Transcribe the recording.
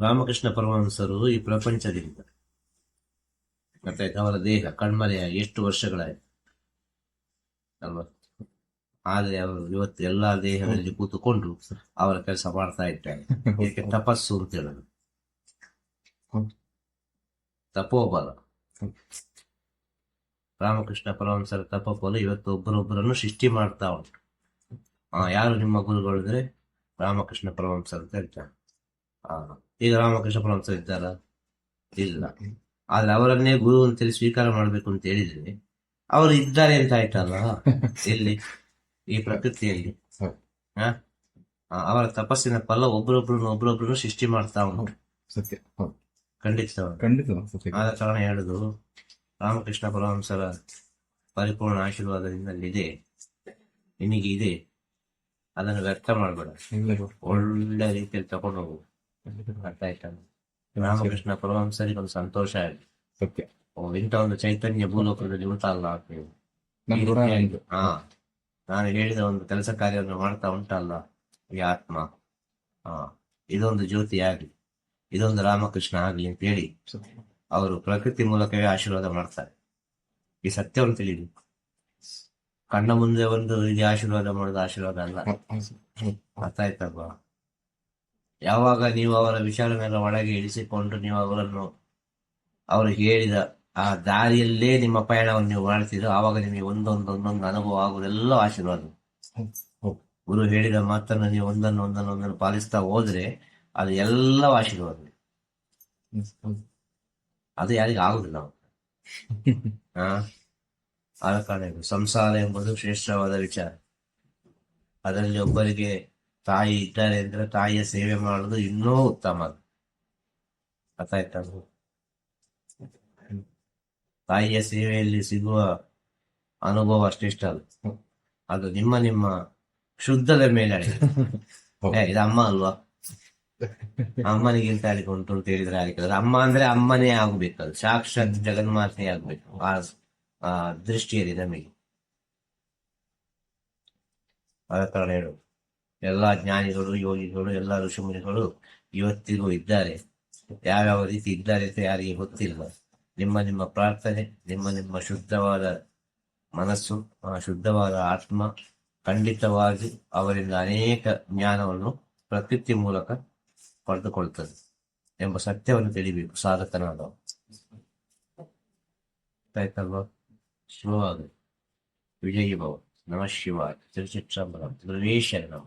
ರಾಮಕೃಷ್ಣ ಪರಮಹಂಸರು ಈ ಪ್ರಪಂಚದಿಂದ. ಮತ್ತೆ ಅವರ ದೇಹ, ಕಣ್ಮರೆಯ ಎಷ್ಟು ವರ್ಷಗಳಾಯ್ತು? ಆದ್ರೆ ಅವರು ಇವತ್ತು ಎಲ್ಲಾ ದೇಹದಲ್ಲಿ ಕೂತುಕೊಂಡು ಅವರ ಕೆಲಸ ಮಾಡ್ತಾ ಇದ್ದಾರೆ. ಇದಕ್ಕೆ ತಪಸ್ಸು ಅಂತ ಹೇಳೋದು. ತಪೋಬಲ. ರಾಮಕೃಷ್ಣ ಪರಮಹಂಸರ ತಪೋಬಲ ಇವತ್ತು ಒಬ್ಬರೊಬ್ಬರನ್ನು ಸೃಷ್ಟಿ ಮಾಡ್ತಾ ಉಂಟು. ಯಾರು ನಿಮ್ಮ ಗುರುಗಳಿದ್ರೆ ರಾಮಕೃಷ್ಣ ಪರಮಹಂಸರು ಅಂತ ಹೇಳ್ತಾರೆ. ಈಗ ರಾಮಕೃಷ್ಣ ಪರಮಹಂಸರು ಇದ್ದಾರ? ಇಲ್ಲ. ಆದ್ರೆ ಅವರನ್ನೇ ಗುರು ಅಂತೇಳಿ ಸ್ವೀಕಾರ ಮಾಡ್ಬೇಕು ಅಂತ ಹೇಳಿದ್ರೆ ಅವರು ಇದ್ದಾರೆ ಅಂತ ಆಯ್ತಲ್ಲ? ಇಲ್ಲಿ ಈ ಪ್ರಕೃತಿಯಲ್ಲಿ. ಅವರ ತಪಸ್ಸಿನ ಫಲ ಒಬ್ರೊಬ್ರು ಒಬ್ರೊಬ್ರು ಸೃಷ್ಟಿ ಮಾಡ್ತಾ ಉಂಟು. ಸತ್ಯ. ಖಂಡಿತ ಖಂಡಿತ ಆದ ಕಾರಣ ಹೇಳುದು ರಾಮಕೃಷ್ಣ ಪರಮಹಂಸರ ಪರಿಪೂರ್ಣ ಆಶೀರ್ವಾದದಿಂದ ಇದೆ ನಿನಗೆ ಇದೆ. ಅದನ್ನು ವ್ಯರ್ಥ ಮಾಡಬೇಡ. ಒಳ್ಳೆ ರೀತಿಯಲ್ಲಿ ತಗೊಂಡು ಹೋಗು. ರಾಮಕೃಷ್ಣ ಪರಮಹಂಸರಿಗೆ ಒಂದು ಸಂತೋಷ ಆಯ್ತು. ಸತ್ಯ. ಓ, ಇಂಥ ಒಂದು ಚೈತನ್ಯ ಭೂಲೋಕದಲ್ಲಿ ಉಂಟಲ್ಲ ಹಾ ನಾನು ಹೇಳಿದ ಒಂದು ಕೆಲಸ ಕಾರ್ಯವನ್ನು ಮಾಡ್ತಾ ಉಂಟಲ್ಲ ಈ ಆತ್ಮ. ಹಾ ಇದೊಂದು ಜ್ಯೋತಿ ಆಗ್ಲಿ ಇದೊಂದು ರಾಮಕೃಷ್ಣ ಆಗ್ಲಿ ಅಂತ ಹೇಳಿ ಅವರು ಪ್ರಕೃತಿ ಮೂಲಕವೇ ಆಶೀರ್ವಾದ ಮಾಡ್ತಾರೆ. ಈ ಸತ್ಯವನ್ನು ತಿಳಿದು. ಕಣ್ಣ ಮುಂದೆ ಒಂದು ಇದು ಆಶೀರ್ವಾದ ಮಾಡೋದು ಆಶೀರ್ವಾದ ಅಲ್ಲ. ಅರ್ಥ ಆಯ್ತಲ್ವಾ ಯಾವಾಗ ನೀವು ಅವರ ವಿಚಾರನೆಲ್ಲ ಒಳಗೆ ಇಳಿಸಿಕೊಂಡು ನೀವು ಅವರನ್ನು ಅವರು ಹೇಳಿದ ಆ ದಾರಿಯಲ್ಲೇ ನಿಮ್ಮ ಪಯಣವನ್ನು ನೀವು ಮಾಡ್ತೀರೋ, ಆವಾಗ ನಿಮಗೆ ಒಂದೊಂದು ಒಂದೊಂದು ಅನುಭವ ಆಗುವುದೆಲ್ಲ ಆಶೀರ್ವಾದ. ಗುರು ಹೇಳಿದ ಮಾತನ್ನು ನೀವು ಒಂದನ್ನು ಒಂದನ್ನು ಒಂದನ್ನು ಪಾಲಿಸ್ತಾ ಹೋದ್ರೆ ಅದು ಎಲ್ಲ ಆಶೀರ್ವಾದ. ಅದು ಯಾರಿಗೂ ಆಗುದಿಲ್ಲ ನಾವು ಆದ ಕಾರಣ ಸಂಸಾರ ಎಂಬುದು ಶ್ರೇಷ್ಠವಾದ ವಿಚಾರ. ಅದರಲ್ಲಿ ಒಬ್ಬರಿಗೆ ತಾಯಿ ಇದ್ದಾರೆ ಅಂದ್ರೆ ತಾಯಿಯ ಸೇವೆ ಮಾಡೋದು ಇನ್ನೂ ಉತ್ತಮ. ಅದು. ಅರ್ಥ ಆಯ್ತಾ ತಾಯಿಯ ಸೇವೆಯಲ್ಲಿ ಸಿಗುವ ಅನುಭವ ಅಷ್ಟಿಷ್ಟ ಅದು. ನಿಮ್ಮ ನಿಮ್ಮ ಶುದ್ಧದ ಮೇಲೆ. ಇದು ಅಮ್ಮ ಅಲ್ವಾ? ಅಮ್ಮನಿಗಿಂತ ಅಡಿಗೆ ಉಂಟು ಅಂತ ಹೇಳಿದ್ರೆ ಅಮ್ಮ ಅಂದ್ರೆ ಅಮ್ಮನೇ ಆಗ್ಬೇಕು ಅದು. ಸಾಕ್ಷಾತ್ ಜಗನ್ಮಾತೆ ಆಗ್ಬೇಕು. ಆ ದೃಷ್ಟಿಯಲ್ಲಿ ನಮಗೆ. ಆದ ಕಾರಣ ಹೇಳು ಎಲ್ಲಾ ಜ್ಞಾನಿಗಳು, ಯೋಗಿಗಳು, ಎಲ್ಲ ಋಷಿಮುನಿಗಳು ಇವತ್ತಿಗೂ ಇದ್ದಾರೆ. ಯಾವ್ಯಾವ ರೀತಿ ಇದ್ದಾರೆ ಅಂತ ಯಾರಿಗೆ ಗೊತ್ತಿಲ್ಲ. ನಿಮ್ಮ ನಿಮ್ಮ ಪ್ರಾರ್ಥನೆ, ನಿಮ್ಮ ನಿಮ್ಮ ಶುದ್ಧವಾದ ಮನಸ್ಸು ಶುದ್ಧವಾದ ಆತ್ಮ ಖಂಡಿತವಾಗಿ ಅವರಿಂದ ಅನೇಕ ಜ್ಞಾನವನ್ನು ಪ್ರಕೃತಿ ಮೂಲಕ ಪಡೆದುಕೊಳ್ತದೆ ಎಂಬ ಸತ್ಯವನ್ನು ತಿಳಿಬೇಕು ಸಾಧಕನಾದವ ಆಯ್ತಲ್ವಾ? ಶುಭವಾಗಲಿ ವಿಜಯಿ ಭವ नमः शिवाय तिरुचित्रम्बलम तिरुवेशरणम